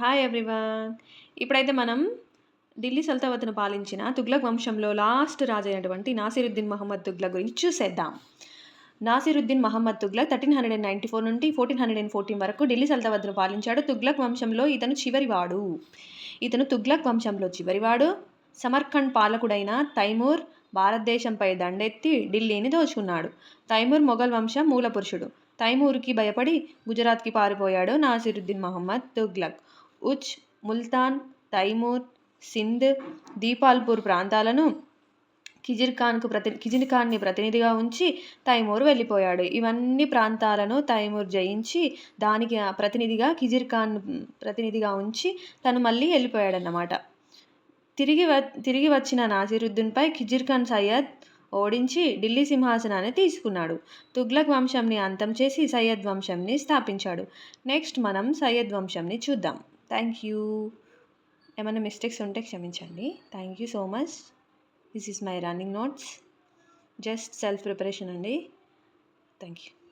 Hi everyone ఇప్పుడైతే మనం ఢిల్లీ సల్తవత్ను పాలించిన తుగ్లక్ వంశంలో లాస్ట్ రాజు అయినటువంటి నాసిరుద్దీన్ మహమ్మద్ తుగ్లక్ గురించి చూసేద్దాం. Nasiruddin Muhammad Tughlaq thirteen hundred and ninety four నుండి ఫోర్టీన్ హండ్రెడ్ అండ్ ఫోర్టీన్ వరకు ఢిల్లీ సల్తవత్ను పాలించాడు. తుగ్లక్ వంశంలో ఇతను చివరివాడు. ఇతను తుగ్లక్ వంశంలో చివరివాడు. సమర్ఖండ్ పాలకుడైన తైమూర్ భారతదేశంపై దండెత్తి ఢిల్లీని దోచుకున్నాడు. తైమూర్ మొఘల్ వంశం మూలపురుషుడు. తైమూర్కి భయపడి గుజరాత్కి పారిపోయాడు నాసిరుద్దీన్ మహమ్మద్ తుగ్లక్. ఉచ్ ముల్తాన్ తైమూర్ సింధ్ దీపాల్పూర్ ప్రాంతాలను కిజిర్ ఖాన్కు ప్రతి కిజిర్ ఖాన్ని ప్రతినిధిగా ఉంచి తైమూర్ వెళ్ళిపోయాడు. ఇవన్నీ ప్రాంతాలను తైమూర్ జయించి దానికి ప్రతినిధిగా కిజిర్ ఖాన్ ప్రతినిధిగా ఉంచి తను మళ్ళీ వెళ్ళిపోయాడన్నమాట. తిరిగి వ తిరిగి వచ్చిన నాసిరుద్దీన్పై కిజిర్ ఖాన్ సయ్యద్ ఓడించి ఢిల్లీ సింహాసనాన్ని తీసుకున్నాడు. తుగ్లక్ వంశంని అంతం చేసి సయ్యద్ వంశంని స్థాపించాడు. నెక్స్ట్ మనం సయ్యద్ వంశంని చూద్దాం. Thank you. ఏమైనా మిస్టేక్స్ ఉంటే క్షమించండి. Thank you so much this is my running notes just self preparation అండి. Thank you